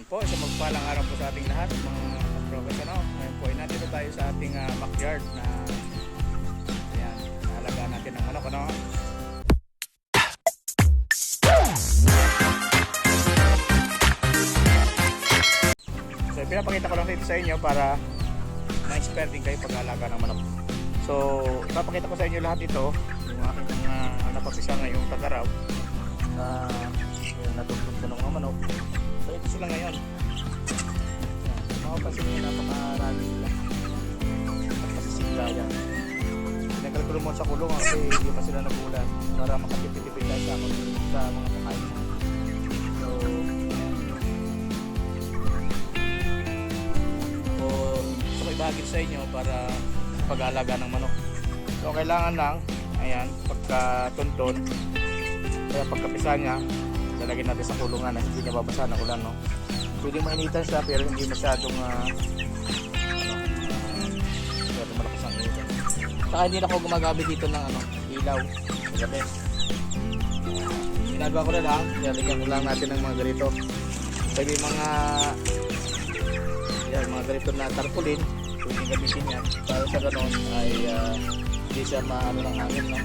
Ayan po, isang magpalang araw po sa ating lahat, mga. Ano? Ngayon po, ay nandito tayo sa ating ah, backyard na ayan, naalagaan natin ng manok. Ano? So, pinapakita ko lang dito sa inyo para ma-inspire din kayo pag-alaga ng manok. So, ipapakita ko sa inyo lahat ito, yung aking mga napapisa ngayong tagaraw na yung natutog ko ng mga manok. So, ito sila ngayon. Makapansin nyo napakarami nila. Napasisigla yan. Pinagal ko lumon sa kulong kasi hindi pa sila nagulan para makatipid-tipid tayo sa, sa mga kakain. So, ayan. o gusto ko ibahagi sa inyo para pag-aalaga ng manok. So kailangan lang, ayan, pagka tunton, kaya pagkapisa niya, lalagyan natin sa kulungan na hindi niya babasa ng ulan, no? Pwede mainitan siya pero hindi masyadong, ah, ano, ah, masyadong malakas ang initan. Saka hindi na ako gumagamit dito ng ano, ilaw gabi. Ginagawa ko na lang, lalagyan ko lang natin ng mga ganito. Pwede mga yan, mga ganito na tarpaulin, pwede gamitin yan. Para sa ganon ay ah, hindi siya maano ng hangin, no?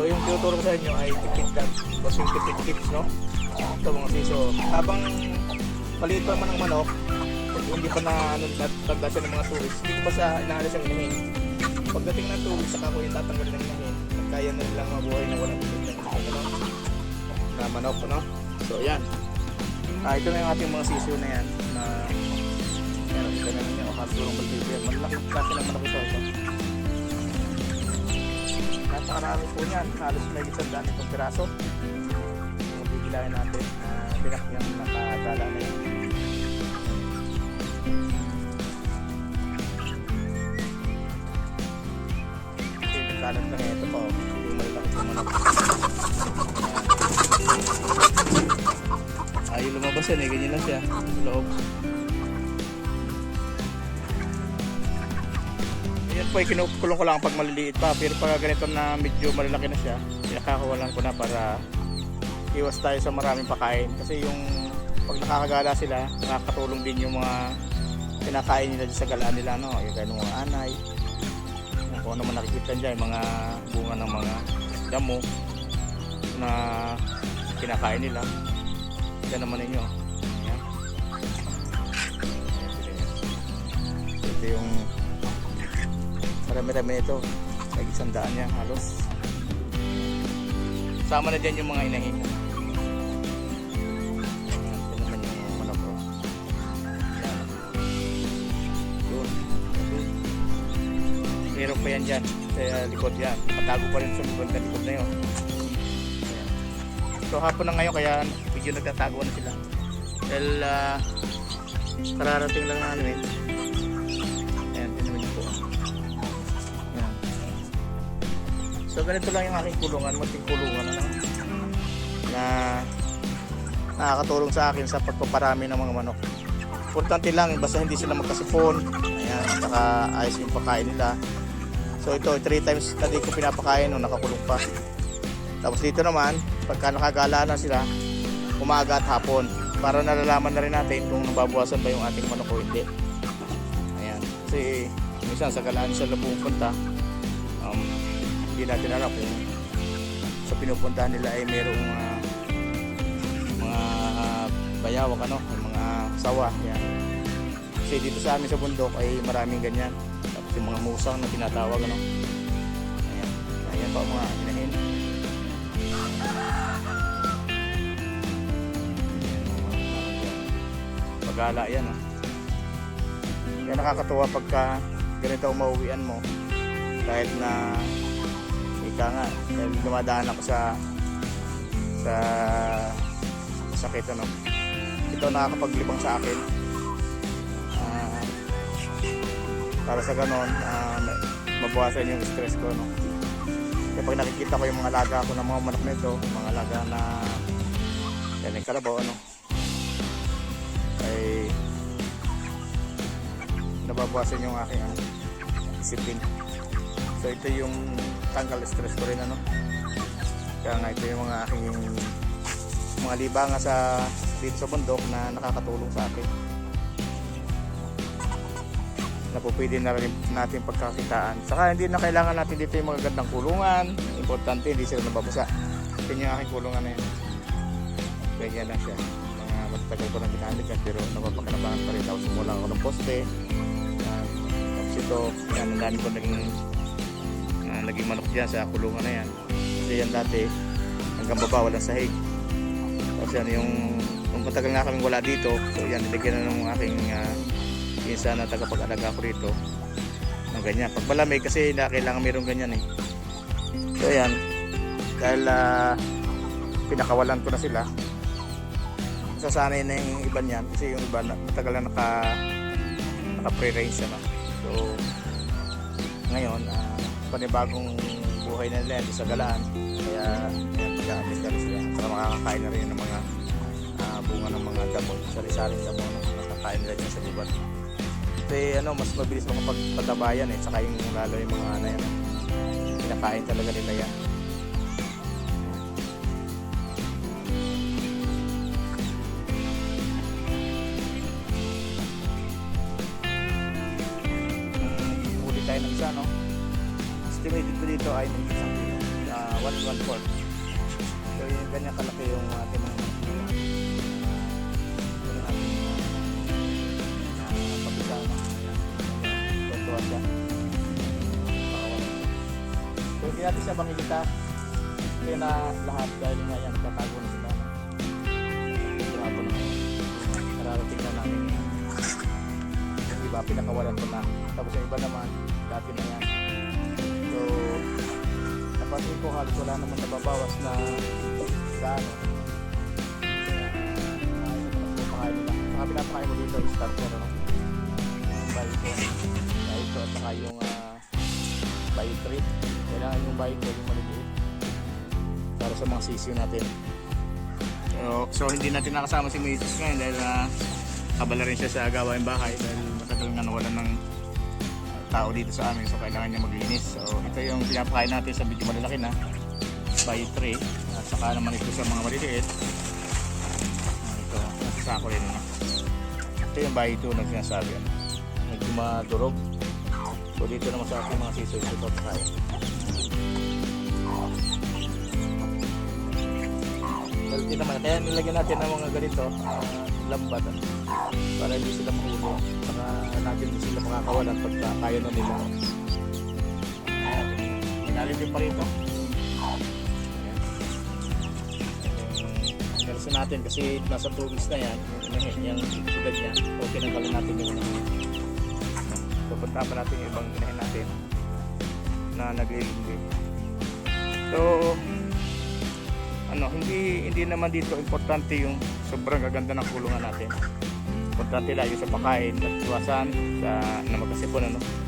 So yung tinuturo ko sa inyo ay tipid lang. Yung tipid tips, no? Ito mga siso. Habang maliit pa man ang manok, hindi pa na ano, natanda siya ng mga tuwis, hindi ko pa sa inaalis ang inahin. Pagdating ng tuwis, saka ko yung tatanggalin ng inahin. Kaya na nilang mabuhay na walang lang. Ano? Na manok, no? So yan. Ah, ito na yung ating mga siso na yan na meron ka na ninyo o kasulong balbibig yan. Malaking klase ng manok ito. ito. Napakarami po niyan. Halos may isang daan itong piraso. Mga bibigilangin natin. Uh, binak yung nakatala na yun. Kalat na ito po. Ayaw lumabas yan eh. Ganyan lang siya. Loob. Po ay kinukulong ko lang pag maliliit pa. Pero pag ganito na medyo malalaki na siya, pinakakawalan ko na para iwas tayo sa maraming pakain. Kasi yung pag nakakagala sila, nakakatulong din yung mga pinakain nila sa galaan nila. No? Yung ganun mga anay. Kung ano man nakikita dyan, mga bunga ng mga damo na kinakain nila. Yan naman ninyo. Ito yung marami-rami ito. May isang daan niya halos. Sama na dyan yung mga inahin. Yun. Meron pa yan dyan. Sa likod yan. Patago pa rin sa likod na likod na yun. So hapon na ngayon kaya medyo nagtatago na sila. Dahil ah, kararating lang namin. So ganito lang yung aking kulungan, munting kulungan ano, na nakakatulong sa akin sa pagpaparami ng mga manok. Importante lang, basta hindi sila magkasipon. Ayan, saka ayos yung pagkain nila. So ito, 3 times na di ko pinapakain nung nakakulong pa. Tapos dito naman, pagka nakagala na sila, umaga at hapon. Para nalalaman na rin natin kung nababawasan ba yung ating manok o hindi. Ayan. Kasi minsan sa galaan sila pupunta, um, hindi natin alam kung sa pinupuntahan nila ay merong ah, mga bayawak ano, mga sawa. Yan. Kasi dito sa amin sa bundok ay maraming ganyan. Tapos yung mga musang na tinatawag ano. Ayan. Ayan pa mga inahin. Pagala yan oh. Kaya nakakatuwa pagka ganito ang mauwian mo kahit na ika nga dahil dumadaan ako sa sa sakit ano. Ito nakakapaglibang sa akin. Ah, para sa ganon ma- mabawasan yung stress ko no. Kaya pag nakikita ko yung mga laga ko ng mga manok nito mga laga na yan yung kalabaw ano ay nababawasan yung aking ano, isipin so ito yung tanggal stress ko rin ano kaya nga ito yung mga aking mga libanga sa dito sa bundok na nakakatulong sa atin na po pwede na rin natin pagkakitaan. Saka hindi na kailangan natin dito yung mga gandang kulungan. Importante, hindi sila nababasa. Ito yung aking kulungan na yan. Ganyan lang siya. Mga matagal ko nang ginamit yan, pero napapakinabangan pa rin ako. Sumulang ako ng poste. Tapos ito, yan, ko naging, ah, naging manok dyan sa kulungan na yan. Kasi yan dati, hanggang baba, walang sahig. Tapos yan, yung, yung matagal nga kaming wala dito, so yan, nilagyan na ng aking ah, pinsan na tagapag-alaga ko rito ng ganyan. Pag malamig kasi na kailangan mayroong ganyan eh. So yan, dahil ah, pinakawalan ko na sila, sasanay na yung iba niyan kasi yung iba na, matagal na naka naka pre-range na. So ngayon, ah, panibagong buhay na nila sa galaan. Kaya na rin sila. Saka makakakain na rin ng mga ah, bunga ng mga damo, sari-saring damo na nakakain nila dyan sa gubat. Kasi ano, mas mabilis makapagpatabayan eh. Saka yung lalo yung mga ano yan. Pinakain talaga nila yan. 114. So yung ganyan kalaki yung ating mga uh. So hindi natin siya makikita kaya na lahat dahil nga yan tatago na sila. Hapon na Nararating na namin yung iba pinakawalan ko na. Tapos yung iba naman dati na yan. Napansin ko halos wala naman nababawas na uh, pakain nila. Saka pinapakain mo dito yung starter, bike na ito at saka yung uh, bike trip. Kailangan yung bike yung maliliit para sa mga sisiyo natin. So, so hindi natin nakasama si Mrs. ngayon dahil uh, kabala rin siya sa gawain bahay dahil matagal nga nawalan ng tao dito sa amin so kailangan niya maglinis. So ito yung pinapakain natin sa medyo malalaki na by tray at saka naman ito sa mga maliliit. Ah, ito, nasa sako rin. Ano. Ito yung by 2 na sinasabi. Ano. Medyo madurog. So dito naman sa ating mga sisiyo ito pagkain. Healthy naman. Kaya nilagyan natin ng mga ganito, uh, lambat, ano, para hindi sila mahulog. Saka natin hindi sila makakawalan pagka kaya na nila. Ayan. Inalim din pa rito. Garsa natin kasi nasa 2 weeks na yan, yung, edad niya. So tinanggalin natin yung una. Pupunta pa natin yung ibang inahin natin na naglilindi. So, ano, hindi hindi naman dito importante yung sobrang gaganda ng kulungan natin. Importante lang yung sa pagkain at iwasan sa na magkasipon ano. Ito.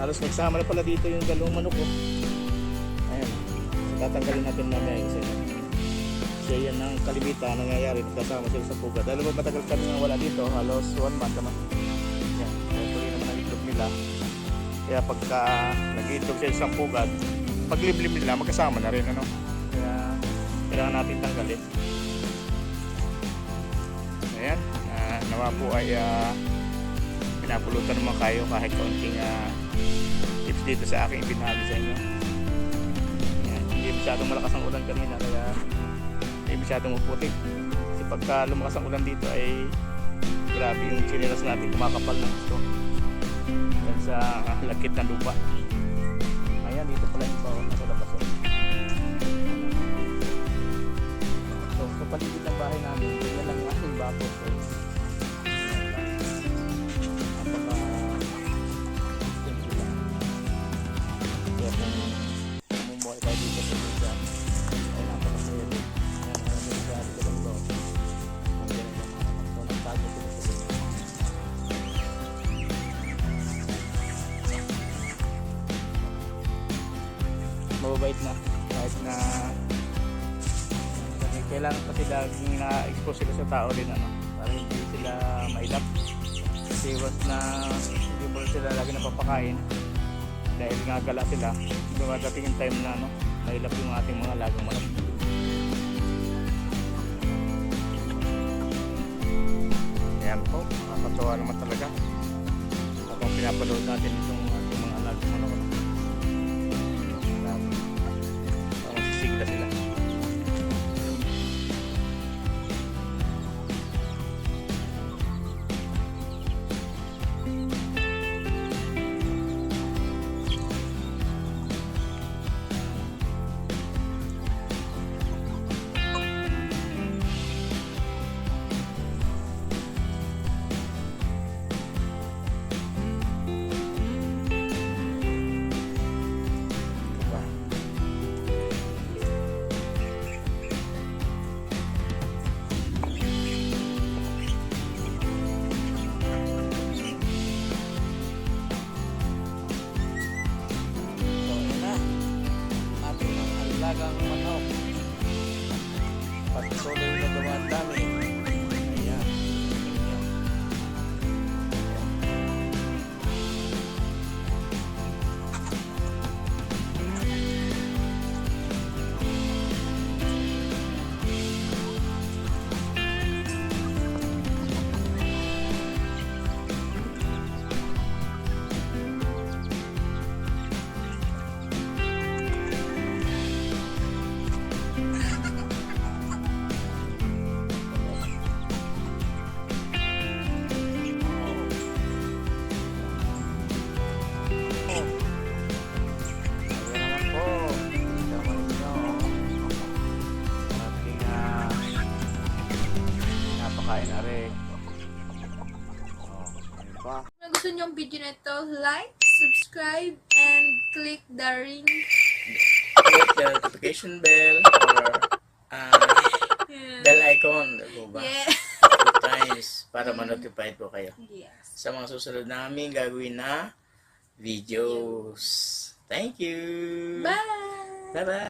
Halos nagsama na pala dito yung dalawang manok ko. Ayan. So, tatanggalin natin mamaya yung isa. Kasi yan ang kalimitan nangyayari kasama sila sa puga. Dahil matagal kami nga wala dito, halos one month naman. Yan. So, tuloy naman ang itlog nila. Kaya pagka nag-iitlog sila sa pugad, pag limlim nila, magkasama na rin. Ano? Kaya kailangan natin tanggalin. Ayan. ah, nawa po ay uh, pinapulutan naman kayo kahit kaunting ah, tips dito sa aking ibinahagi sa inyo. Ayan. Hindi masyadong malakas ang ulan kanina kaya hindi masyadong maputi. Kasi pagka lumakas ang ulan dito ay grabe yung sinilas natin kumakapal ng gusto sa lagkit ng lupa mababait na kahit na kailangan pa sila na-expose sila sa tao din ano para hindi sila mailap kasi once na hindi mo sila lagi napapakain dahil nga gala sila dumadating yung time na ano mailap yung ating mga lagang manok. Ayan po, nakakatawa naman talaga. Habang pinapanood natin itong ating mga alagang manok. Pa. Kung gusto niyo ang video na ito, like, subscribe, and click the ring. Click the notification bell or ah, Yeah. bell icon. Diba ba? Yeah. Two times para ma-notify po kayo Yes. sa mga susunod namin gagawin na videos. Thank you! Bye! Bye-bye!